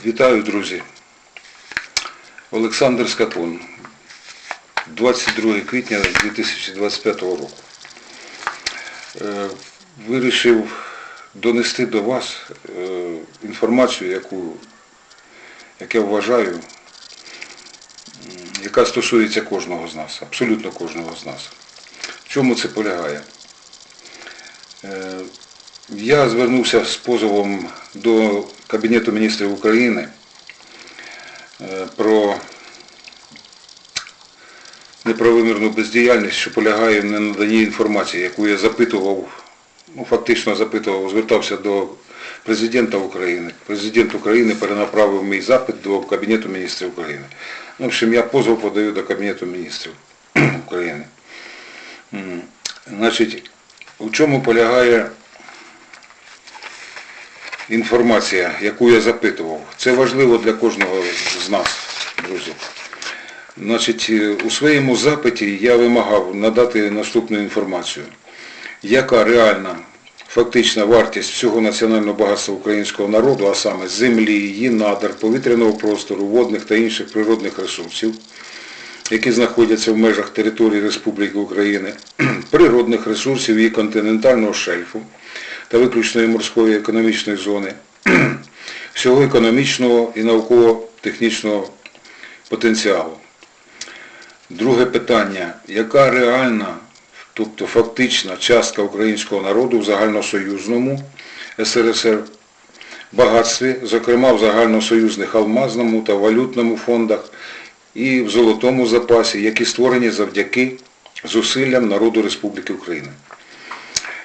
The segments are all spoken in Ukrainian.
Вітаю, друзі. Олександр Скакун. 22 квітня 2025 року. Е, Вирішив донести до вас е, інформацію, яку, як я вважаю, яка стосується кожного з нас, абсолютно кожного з нас. В чому це полягає? Е, Я звернувся з позовом до Кабінету міністрів України е, про неправомірну бездіяльність, що полягає в ненаданні інформації, яку я запитував, ну фактично запитував, звертався до президента України. Президент України перенаправив мій запит до Кабінету міністрів України. Ну, в общем, я позов подаю до Кабінету міністрів України. Значить, у чому полягає інформація, яку я запитував. Це важливо для кожного з нас, друзі. Значить, е, у своєму запиті я вимагав надати наступну інформацію. Яка реальна фактична вартість всього національного багатства українського народу, а саме землі, її надр, повітряного простору, водних та інших природних ресурсів, які знаходяться в межах території Республіки України, природних ресурсів її континентального шельфу та виключної морської економічної зони, всього економічного і науково-технічного потенціалу. Друге питання. Яка реальна, тобто фактична частка українського народу в загальносоюзному СРСР багатстві, зокрема в загальносоюзних алмазному та валютному фондах і в золотому запасі, які створені завдяки зусиллям народу Республіки Україна?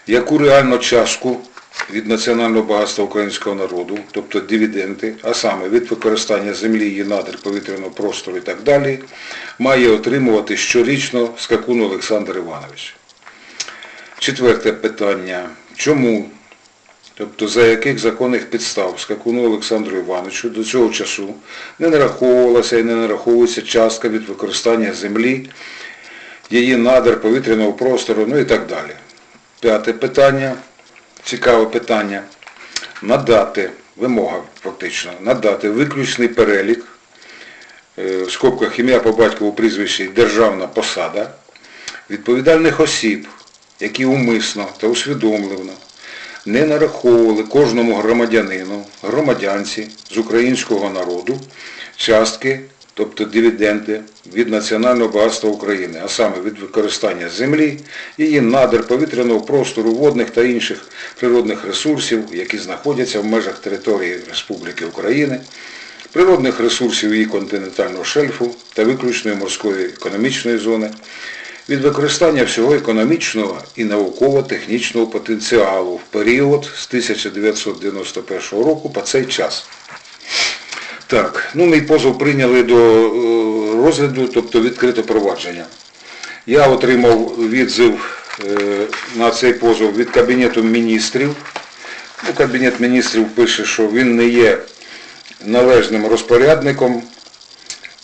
Яку реальну частку від національного багатства українського народу, тобто дивіденди, а саме від використання землі, її надр, повітряного простору і так далі, має отримувати щорічно Скакун Олександр Іванович. Четверте питання. Чому, тобто за яких законних підстав Скакуну Олександру Івановичу до цього часу не нараховувалася і не нараховується частка від використання землі, її надр, повітряного простору, ну і так далі. П'яте питання, цікаве питання. Надати, вимога фактично, надати виключний перелік, е, в скобках ім'я по батькову прізвищі державна посада, відповідальних осіб, які умисно та усвідомлено не нараховували кожному громадянину, громадянці з українського народу частки, тобто дивіденди від національного багатства України, а саме від використання землі, її надр, повітряного простору, водних та інших природних ресурсів, які знаходяться в межах території Республіки України, природних ресурсів її континентального шельфу та виключної морської економічної зони, від використання всього економічного і науково-технічного потенціалу в період з 1991 року по цей час. Так, ну мій позов прийняли до е, розгляду, тобто відкрите провадження. Я отримав відзив е, на цей позов від Кабінету міністрів. Ну, Кабінет міністрів пише, що він не є належним розпорядником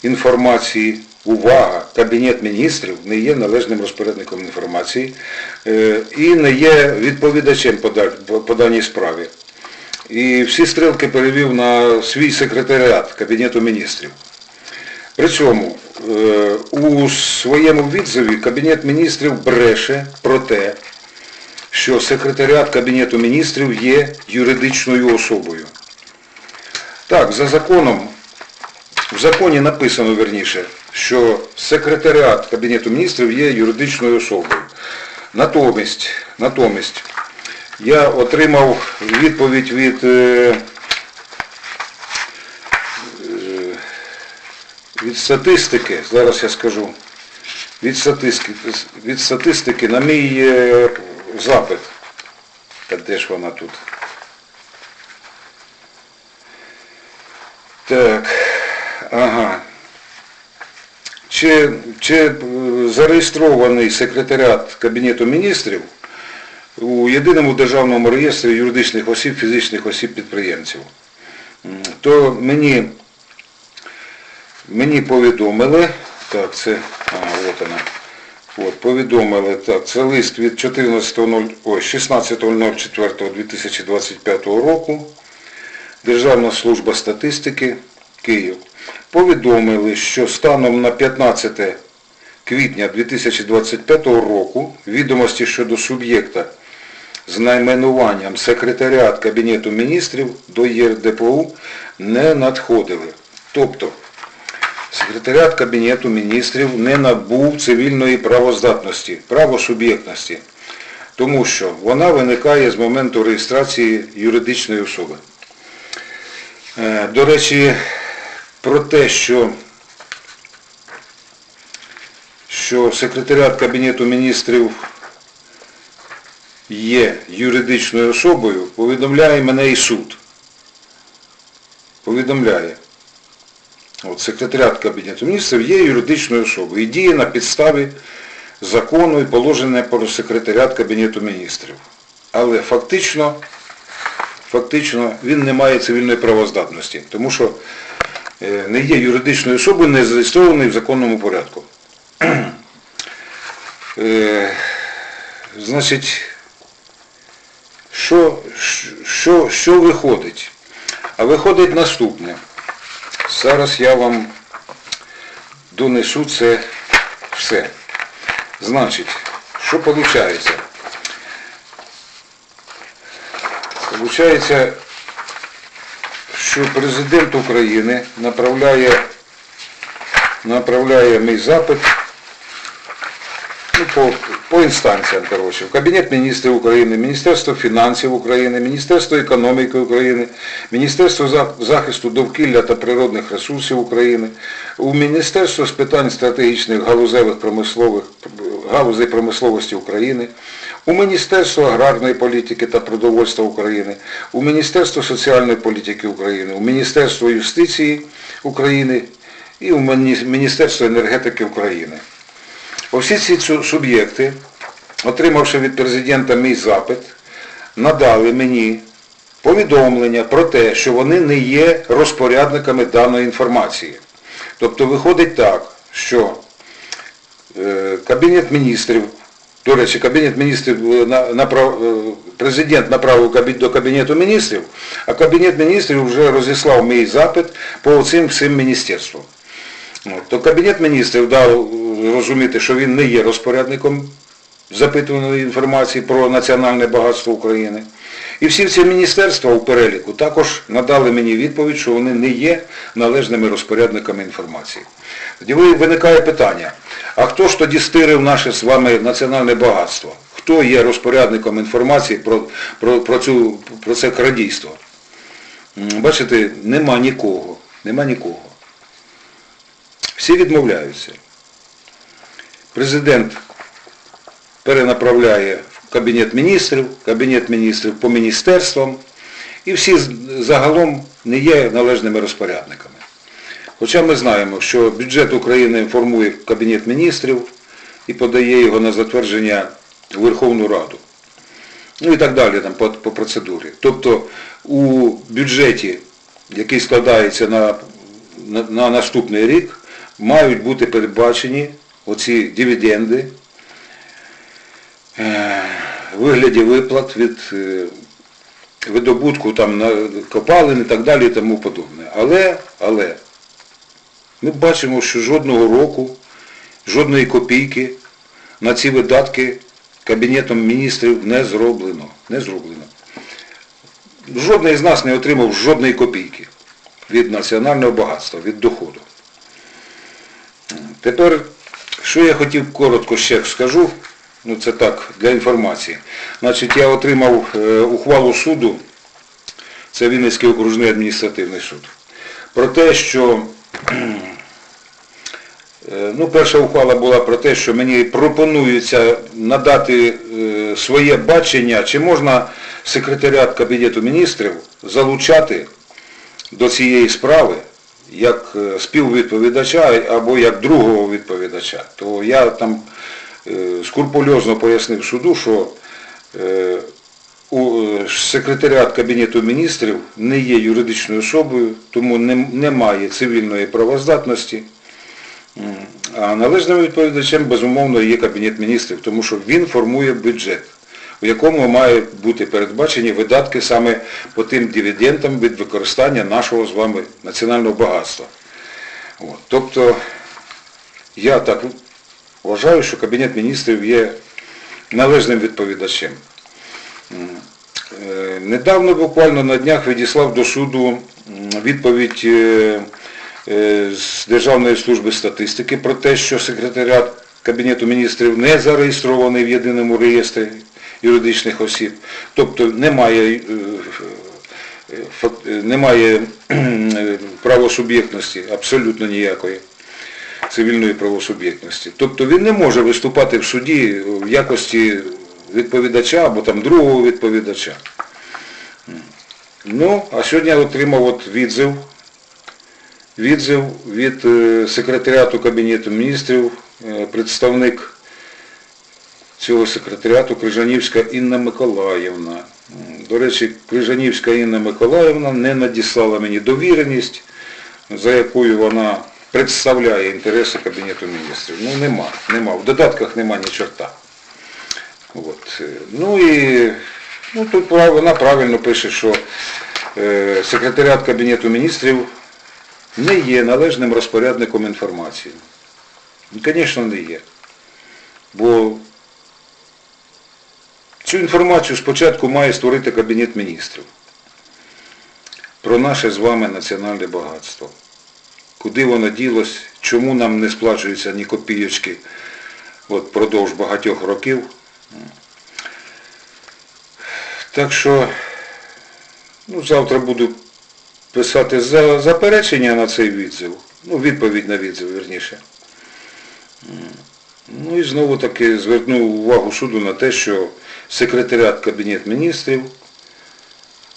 інформації. Увага! Кабінет міністрів не є належним розпорядником інформації е, і не є відповідачем по даній справі. І всі стрілки перевів на свій секретаріат Кабінету міністрів. При цьому е, у своєму відзиві Кабінет міністрів бреше про те, що секретаріат Кабінету міністрів є юридичною особою. Так, за законом, в законі написано верніше, що секретаріат Кабінету міністрів є юридичною особою. Натомість, натомість я отримав відповідь від, е, е, від статистики, зараз я скажу, від статистики, від статистики на мій е, запит. Та де ж вона тут? Так, ага. Чи, чи зареєстрований секретаріат Кабінету міністрів у єдиному державному реєстрі юридичних осіб, фізичних осіб підприємців? То мені, мені повідомили, так, це, ага, от вона. От, повідомили, так, це лист від 16.04.2025 року Державна служба статистики Київ повідомили, що станом на 15 квітня 2025 року відомості щодо суб'єкта з найменуванням секретаріат Кабінету міністрів до ЄРДПУ не надходили. Тобто секретаріат Кабінету міністрів не набув цивільної правоздатності, правосуб'єктності, тому що вона виникає з моменту реєстрації юридичної особи. Е, До речі, про те, що, що секретаріат Кабінету міністрів є юридичною особою, повідомляє мене і суд. Повідомляє. От секретаріат Кабінету міністрів є юридичною особою і діє на підставі закону і положення про секретаріат Кабінету міністрів. Але фактично, фактично він не має цивільної правоздатності, тому що е, не є юридичною особою, не зареєстрований в законному порядку. Е, Значить, що, що, що виходить? А виходить наступне. Зараз я вам донесу це все. Значить, що виходить? Получається, що президент України направляє, направляє мій запит ну, по, по інстанціям, коротше, в Кабінет міністрів України, Міністерство фінансів України, Міністерство економіки України, Міністерство захисту довкілля та природних ресурсів України, у Міністерство з питань стратегічних галузевих промислових галузей промисловості України, у Міністерство аграрної політики та продовольства України, у Міністерство соціальної політики України, у Міністерство юстиції України. І у Міністерство енергетики України. Усі ці суб'єкти, отримавши від президента мій запит, надали мені повідомлення про те, що вони не є розпорядниками даної інформації. Тобто виходить так, що е, Кабінет міністрів, до речі, Кабінет міністрів е, направ, е, президент направив до Кабінету міністрів, а Кабінет міністрів вже розіслав мій запит по цим всім міністерствам. От, То Кабінет міністрів дав е, розуміти, що він не є розпорядником запитуваної інформації про національне багатство України. І всі ці міністерства у переліку також надали мені відповідь, що вони не є належними розпорядниками інформації. Тоді виникає питання, а хто ж тоді стирив наше з вами національне багатство? Хто є розпорядником інформації про, про, про, цю, про це крадійство? Бачите, нема нікого. Нема нікого. Всі відмовляються. Президент перенаправляє в Кабінет міністрів, Кабінет міністрів по міністерствам, і всі загалом не є належними розпорядниками. Хоча ми знаємо, що бюджет України формує Кабінет міністрів і подає його на затвердження у Верховну Раду. Ну і так далі там, по, по процедурі. Тобто у бюджеті, який складається на, на, на наступний рік, мають бути передбачені оці дивіденди е, вигляді виплат від е, видобутку там, на копалин і так далі і тому подобне. Але, але ми бачимо, що жодного року, жодної копійки на ці видатки Кабінетом міністрів не зроблено. Не зроблено. Жодний з нас не отримав жодної копійки від національного багатства, від доходу. Тепер, що я хотів коротко ще скажу, ну це так, для інформації. Значить, я отримав е, ухвалу суду, це Вінницький окружний адміністративний суд, про те, що Е, Ну, перша ухвала була про те, що мені пропонується надати е, своє бачення, чи можна секретаріат Кабінету міністрів залучати до цієї справи як е, співвідповідача або як другого відповідача. То я там е, скрупульозно пояснив суду, що е, секретаріат Кабінету міністрів не є юридичною особою, тому немає цивільної правоздатності. А належним відповідачем, безумовно, є Кабінет міністрів, тому що він формує бюджет в якому мають бути передбачені видатки саме по тим дивідендам від використання нашого з вами національного багатства. От. Тобто я так вважаю, що Кабінет міністрів є належним відповідачем. Е, Недавно буквально на днях відіслав до суду відповідь е, е, з Державної служби статистики про те, що секретаріат Кабінету міністрів не зареєстрований в єдиному реєстрі юридичних осіб, тобто немає, е, е, немає е, правосуб'єктності абсолютно ніякої цивільної правосуб'єктності. Тобто він не може виступати в суді в якості відповідача або там другого відповідача. Ну, а сьогодні я отримав от відзив, відзив від секретаріату Кабінету міністрів, представник цього секретаріату Крижанівська Інна Миколаївна. До речі, Крижанівська Інна Миколаївна не надіслала мені довіреність, за якою вона представляє інтереси Кабінету міністрів. Ну нема, нема. В додатках нема ні чорта. От. Ну і ну, тут вона правильно пише, що е, секретаріат Кабінету міністрів не є належним розпорядником інформації. Звісно, не є. Бо цю інформацію спочатку має створити Кабінет міністрів про наше з вами національне багатство. Куди воно ділось, чому нам не сплачуються ні копійочки от, продовж багатьох років. Так що ну, завтра буду писати за, заперечення на цей відзив, ну, відповідь на відзив, верніше. Ну і знову таки зверну увагу суду на те, що секретаріат Кабінет міністрів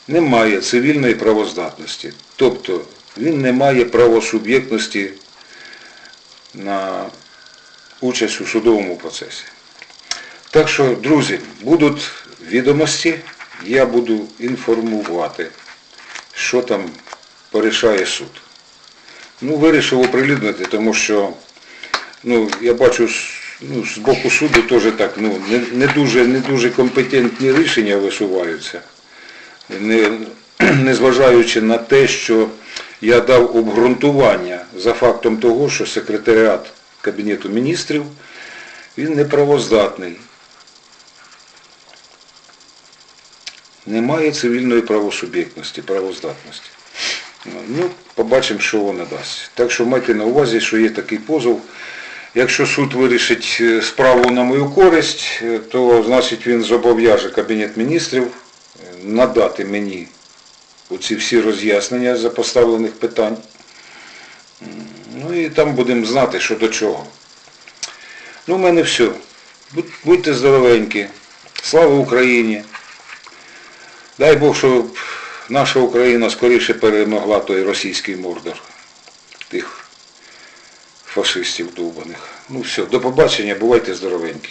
не має цивільної правоздатності. Тобто він не має правосуб'єктності на участь у судовому процесі. Так що, друзі, будуть відомості, я буду інформувати, що там порішає суд. Ну, вирішив оприлюднити, тому що ну, я бачу ну, з боку суду теж так, ну, не, не, дуже, не дуже компетентні рішення висуваються, не, незважаючи на те, що я дав обґрунтування за фактом того, що секретаріат Кабінету міністрів він неправоздатний. Немає цивільної правосуб'єктності, правоздатності. Ну, побачимо, що вона дасть. Так що майте на увазі, що є такий позов. Якщо суд вирішить е, справу на мою користь, е, то значить він зобов'яже Кабінет міністрів е, надати мені оці всі роз'яснення за поставлених питань. Ну і там будемо знати, що до чого. Ну, в мене все. Будьте здоровенькі. Слава Україні! Дай Бог, щоб наша Україна скоріше перемогла той російський мордор тих фашистів довбаних. Ну все, до побачення, бувайте здоровенькі.